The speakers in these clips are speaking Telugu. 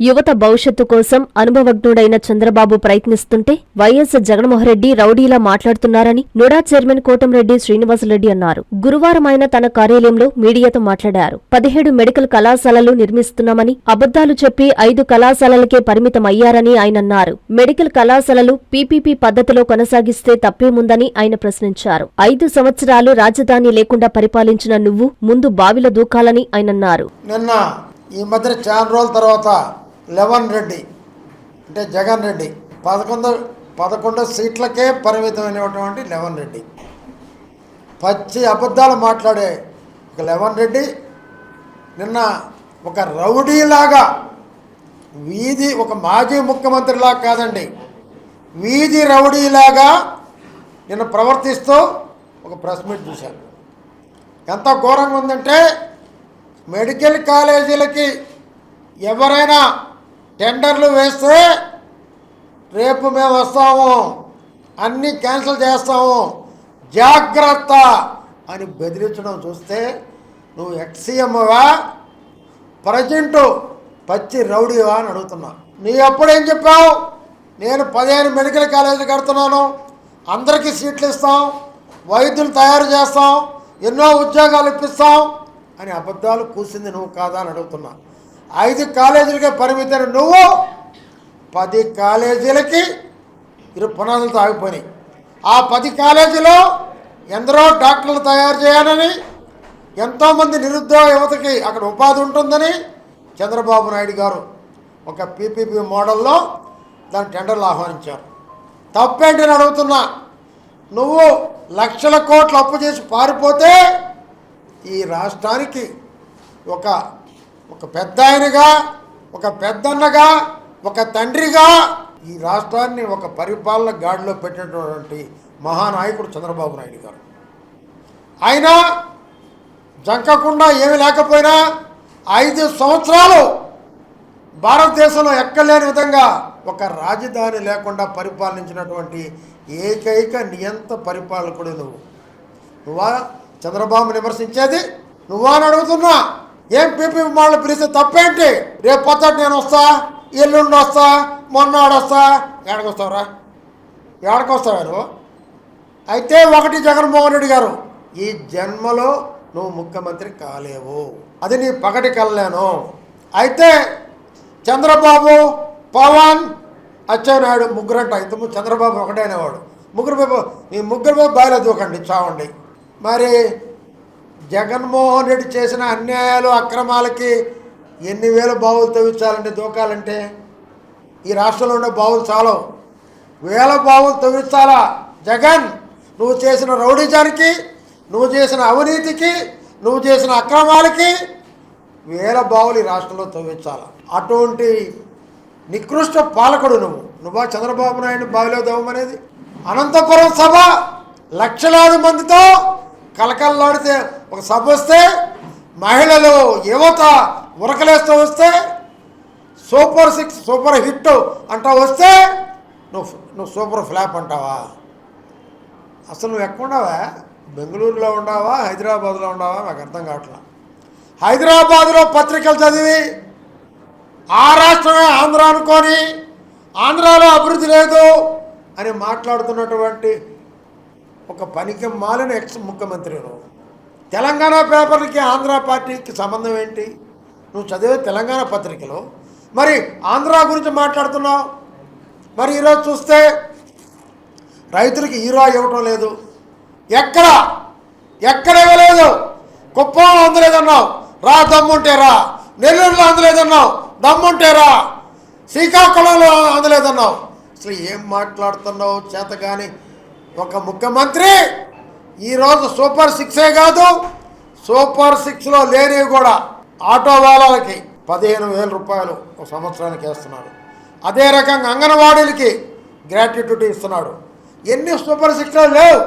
యువత భవిష్యత్తు కోసం అనుభవజ్ఞుడైన చంద్రబాబు ప్రయత్నిస్తుంటే వైఎస్ జగన్మోహన్రెడ్డి రౌడీలా మాట్లాడుతున్నారని నుడా చైర్మన్ కోటంరెడ్డి శ్రీనివాసరెడ్డి అన్నారు. గురువారం ఆయన తన కార్యాలయంలో మీడియాతో మాట్లాడారు. పదిహేడు మెడికల్ కళాశాలలు నిర్మిస్తున్నామని అబద్దాలు చెప్పి ఐదు కళాశాలలకే పరిమితమయ్యారని ఆయన అన్నారు. మెడికల్ కళాశాలలు పీపీపీ పద్ధతిలో కొనసాగిస్తే తప్పేముందని ఆయన ప్రశ్నించారు. ఐదు సంవత్సరాలు రాజధాని లేకుండా పరిపాలించిన నువ్వు ముందు బావిల దూకాలని ఆయన అన్నారు. నిన్న ఈ మధ్య చాలా రోజుల తర్వాత లెవన్ రెడ్డి అంటే జగన్ రెడ్డి. పదకొండు పదకొండు సీట్లకే పరిమితమైనటువంటి లెవన్ రెడ్డి. పచ్చి అబద్ధాలు మాట్లాడే ఒక లెవన్ రెడ్డి నిన్న ఒక రౌడీలాగా వీధి ఒక మాజీ ముఖ్యమంత్రిలా కాదండి వీధి రౌడీలాగా నిన్న ప్రవర్తిస్తూ ఒక ప్రెస్ మీట్ చూశాను ఎంత ఘోరంగా ఉందంటే మెడికల్ కాలేజీలకి ఎవరైనా టెండర్లు వేస్తే రేపు మేము వస్తాము. అన్నీ క్యాన్సిల్ చేస్తాము. జాగ్రత్త అని బెదిరించడం చూస్తే నువ్వు ఎక్సీఎంవా? ప్రజెంటు పచ్చి రౌడీవా అని అడుగుతున్నా. నీ అప్పుడేం చెప్పావు? నేను పదిహేను మెడికల్ కాలేజీలు కడుతున్నాను. అందరికీ సీట్లు ఇస్తాం. వైద్యులు తయారు చేస్తాం. ఎన్నో ఉద్యోగాలు ఇప్పిస్తాం. అని అబద్ధాలు కూసింది నువ్వు కాదా అని అడుగుతున్నా. ఐదు కాలేజీలకే పరిమితమైన నువ్వు పది కాలేజీలకి ఇరు పునాదులు తాగిపోయినాయి. ఆ పది కాలేజీలో ఎందరో డాక్టర్లు తయారు చేయాలని ఎంతోమంది నిరుద్యోగ యువతకి అక్కడ ఉపాధి ఉంటుందని చంద్రబాబు నాయుడు గారు ఒక పీపీపీ మోడల్లో దాని టెండర్లు ఆహ్వానించారు. తప్పేంటి నేను అడుగుతున్నా నువ్వు లక్షల కోట్లు అప్పు చేసి పారిపోతే ఈ రాష్ట్రానికి ఒక ఒక పెద్ద ఆయనగా ఒక పెద్దన్నగా ఒక తండ్రిగా ఈ రాష్ట్రాన్ని ఒక పరిపాలన గాడిలో పెట్టినటువంటి మహానాయకుడు చంద్రబాబు నాయుడు గారు. ఆయన జంకకుండా ఏమి లేకపోయినా ఐదు సంవత్సరాలు భారతదేశంలో ఎక్కలేని విధంగా ఒక రాజధాని లేకుండా పరిపాలించినటువంటి ఏకైక నియంత పరిపాలకుడు నువ్వు. నువ్వా చంద్రబాబు విమర్శించేది? నువ్వా అని అడుగుతున్నా. ఏం పీపీ వాళ్ళు పిలిస్తే తప్పేంటి? రేపు పొద్దుట నేను వస్తా ఎల్లుండి వస్తా మొన్నాడు వస్తా. ఏడకి వస్తావురా? నువ్వు? అయితే ఒకటి జగన్మోహన్ రెడ్డి గారు ఈ జన్మలో నువ్వు ముఖ్యమంత్రి కాలేవు. అది నీ పగటి కల్లాను అయితే చంద్రబాబు పవన్ అచ్చెన్నాయుడు ముగ్గురంట. ఇంతకుముందు చంద్రబాబు ఒకటే అనేవాడు ముగ్గురు బాబు ఈ ముగ్గురు బాబు బాయిలో దూకండి చావండి. మరి జగన్మోహన్ రెడ్డి చేసిన అన్యాయాలు అక్రమాలకి ఎన్ని వేల బావులు తవ్వించాలంటే దూకాలంటే ఈ రాష్ట్రంలో ఉండే బావులు చాలవు. వేల బావులు తవ్వించాలా? జగన్ నువ్వు చేసిన రౌడీజానికి నువ్వు చేసిన అవినీతికి నువ్వు చేసిన అక్రమాలకి వేల బావులు ఈ రాష్ట్రంలో తవ్వించాలి? అటువంటి నికృష్ట పాలకుడు నువ్వు. నువ్వా చంద్రబాబు నాయుడు బావిలో దవ్వమనేది అనంతపురం సభ లక్షలాది మందితో కలకల ఒక సభ వస్తే మహిళలు యువత ఉరకలేస్తూ వస్తే సూపర్ సిక్స్ సూపర్ హిట్ అంటా వస్తే నువ్వు నువ్వు సూపర్ ఫ్లాప్ అంటావా? అసలు నువ్వు ఎక్కడ బెంగళూరులో ఉన్నావా? హైదరాబాద్లో ఉన్నావా? నాకు అర్థం కావట్లా. హైదరాబాద్లో పత్రికలు చదివి ఆ రాష్ట్రమే ఆంధ్ర అనుకొని ఆంధ్రాలో అభివృద్ధి లేదు అని మాట్లాడుతున్నటువంటి ఒక పనికి మాలిన ఎక్స్ ముఖ్యమంత్రి నువ్వు. తెలంగాణ పేపర్లకి ఆంధ్ర పార్టీకి సంబంధం ఏంటి? నువ్వు చదివే తెలంగాణ పత్రికలో మరి ఆంధ్ర గురించి మాట్లాడుతున్నావు. మరి ఈరోజు చూస్తే రైతులకి హీరో ఇవ్వటం లేదు. ఎక్కడ? ఎక్కడ ఇవ్వలేదు? కుప్పంలో అందలేదన్నావు. రా దమ్ముంటే రా. నెల్లూరులో అందలేదన్నావు. దమ్ముంటే రా. శ్రీకాకుళంలో అందలేదన్నావు. అసలు ఏం మాట్లాడుతున్నావు చేత కానీ ఒక ముఖ్యమంత్రి ఈరోజు సూపర్ సిక్సే కాదు సూపర్ సిక్స్లో లేనివి కూడా ఆటో వాళ్ళకి పదిహేను వేల రూపాయలు ఒక సంవత్సరానికి వేస్తున్నాడు. అదే రకంగా అంగన్వాడీలకి గ్రాట్యుటీ ఇస్తున్నాడు. ఎన్ని సూపర్ సిక్స్లో లేవు.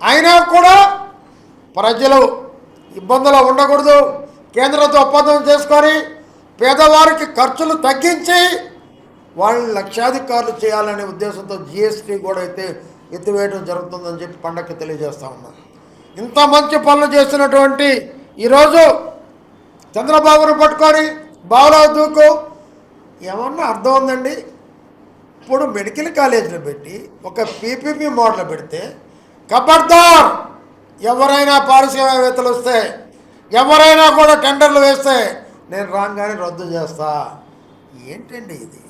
అయినా కూడా ప్రజలు ఇబ్బందులు ఉండకూడదు. కేంద్రంతో ఒప్పందం చేసుకొని పేదవారికి ఖర్చులు తగ్గించి వాళ్ళని లక్షాధికారులు చేయాలనే ఉద్దేశంతో జిఎస్టీ కూడా అయితే ఎత్తివేయడం జరుగుతుందని చెప్పి పండగకి తెలియజేస్తా ఉన్నాను ఇంత మంచి పనులు చేస్తున్నటువంటి ఈరోజు చంద్రబాబును పట్టుకొని బావులో దూకు. ఏమన్నా అర్థం ఉందండి? ఇప్పుడు మెడికల్ కాలేజీలో పెట్టి ఒక పీపీపీ మోడల్ పెడితే కబర్దార్ ఎవరైనా పారిశ్రామికవేత్తలు వస్తే ఎవరైనా కూడా టెండర్లు వేస్తే నేను రాగానే రద్దు చేస్తా. ఏంటండి ఇది?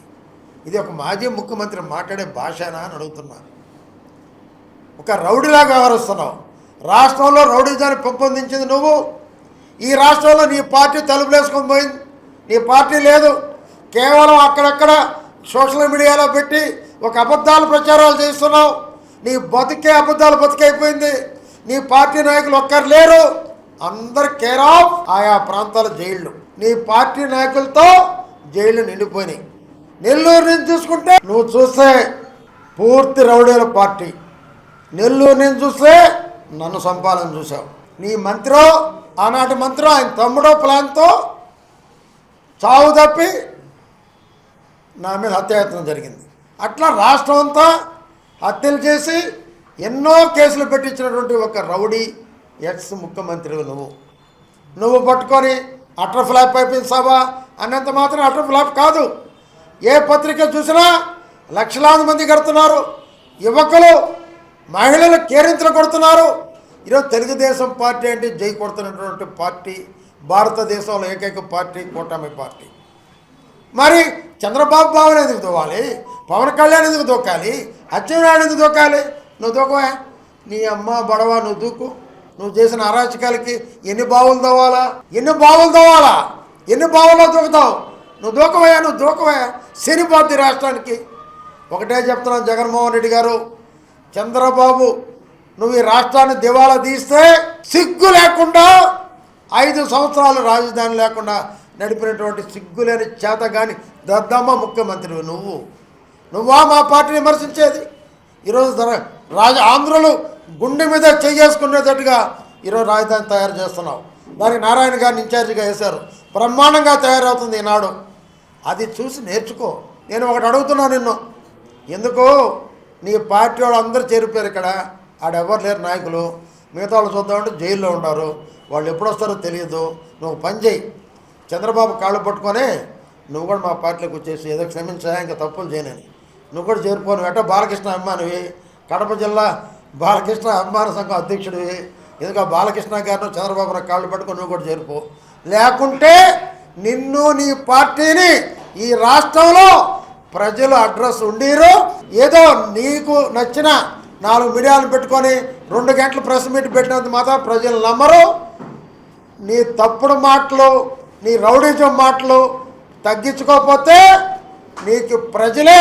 ఇది ఒక మాజీ ముఖ్యమంత్రి మాట్లాడే భాషనా అని అడుగుతున్నాను ఒక రౌడీలా వ్యవహరిస్తున్నావు. రాష్ట్రంలో రౌడీజాన్ని పెంపొందించింది నువ్వు. ఈ రాష్ట్రంలో నీ పార్టీ తలుపులేసుకొని పోయింది. నీ పార్టీ లేదు. కేవలం అక్కడక్కడ సోషల్ మీడియాలో పెట్టి ఒక అబద్ధాలు ప్రచారాలు చేస్తున్నావు. నీ బతికే అబద్ధాలు బతికైపోయింది. నీ పార్టీ నాయకులు ఒక్కరు లేరు. అందరు కేర్ ఆఫ్ ఆయా ప్రాంతాల జైళ్ళు. నీ పార్టీ నాయకులతో జైళ్ళు నిండిపోయినాయి. నెల్లూరు నుంచి చూసుకుంటే నువ్వు చూస్తే పూర్తి రౌడీల పార్టీ. నెల్లూరు నేను చూస్తే నన్ను సంపాదన చూశావు. నీ మంత్రో ఆనాటి మంత్రో ఆయన తమ్ముడో ప్లాన్తో చావు తప్పి నా మీద హత్యాయత్నం జరిగింది. అట్లా రాష్ట్రం అంతా హత్యలు చేసి ఎన్నో కేసులు పెట్టించినటువంటి ఒక రౌడీ ఎక్స్ ముఖ్యమంత్రి నువ్వు. నువ్వు పట్టుకొని అటర్ ఫ్లాప్ అయిపోయింది సభ. అన్నంత మాత్రం అటర్ ఫ్లాప్ కాదు. ఏ పత్రిక చూసినా లక్షలాది మంది కడుతున్నారు. యువకులు మహిళలు కేరింతలు కొడుతున్నారు. ఈరోజు తెలుగుదేశం పార్టీ అంటే జై కొడుతున్నటువంటి పార్టీ భారతదేశంలో ఏకైక పార్టీ కూటమి పార్టీ. మరి చంద్రబాబు బాబుని ఎందుకు దూవాలి పవన్ కళ్యాణ్ ఎందుకు దూకాలి? అచ్చెన్నాయుడు ఎందుకు దూకాలి? నువ్వు దూకవా? నీ అమ్మ బడవ నువ్వు దూకు. నువ్వు చేసిన అరాచకాలకి ఎన్ని బావులు దవ్వాలా ఎన్ని బావులు దవ్వాలా ఎన్ని బావుల్లో దూకుతావు? నువ్వు దూకవయా? నువ్వు దూకవయ్యా శనిపోద్ది రాష్ట్రానికి. ఒకటే చెప్తున్నాను జగన్మోహన్ రెడ్డి గారు చంద్రబాబు నువ్వు ఈ రాష్ట్రాన్ని దివాలా తీస్తే సిగ్గు లేకుండా ఐదు సంవత్సరాలు రాజధాని లేకుండా నడిపినటువంటి సిగ్గులేని కానీ దద్దమ్మ ముఖ్యమంత్రివి నువ్వు. నువ్వా మా పార్టీని విమర్శించేది? ఈరోజు రాజ ఆంధ్రులు గుండె మీద చేసుకునేటట్టుగా ఈరోజు రాజధాని తయారు చేస్తున్నావు. దానికి నారాయణ గారిని ఇన్ఛార్జిగా వేశారు. బ్రహ్మాండంగా తయారవుతుంది ఈనాడు. అది చూసి నేర్చుకో. నేను ఒకటి అడుగుతున్నా నిన్ను. ఎందుకు? నీ పార్టీ వాళ్ళు అందరూ చేరిపోయారు ఇక్కడ. ఆడెవరు లేరు నాయకులు. మిగతా వాళ్ళు చూద్దామంటే జైల్లో ఉంటారు వాళ్ళు ఎప్పుడు వస్తారో తెలియదు. నువ్వు పని చేయి. చంద్రబాబు కాళ్ళు పట్టుకొని నువ్వు కూడా మా పార్టీలోకి వచ్చేసి ఏదో క్షమించా ఇంకా తప్పులు చేయనని నువ్వు కూడా చేరిపోను. ఎట్టో బాలకృష్ణ అభిమానివి. కడప జిల్లా బాలకృష్ణ అభిమాన సంఘం అధ్యక్షుడివి. ఎందుకు బాలకృష్ణ గారిని చంద్రబాబు నాకు కాళ్ళు పట్టుకొని నువ్వు కూడా చేరిపో. లేకుంటే నిన్ను నీ పార్టీని ఈ రాష్ట్రంలో ప్రజలు అడ్రస్ ఉండీరు. ఏదో నీకు నచ్చిన నాలుగు మీడియాలు పెట్టుకొని రెండు గంటలు ప్రెస్ మీట్ పెట్టినంత మాత్రం ప్రజలు నమ్మరు. నీ తప్పుడు మాటలు నీ రౌడీజం మాటలు తగ్గించుకోకపోతే నీకు ప్రజలే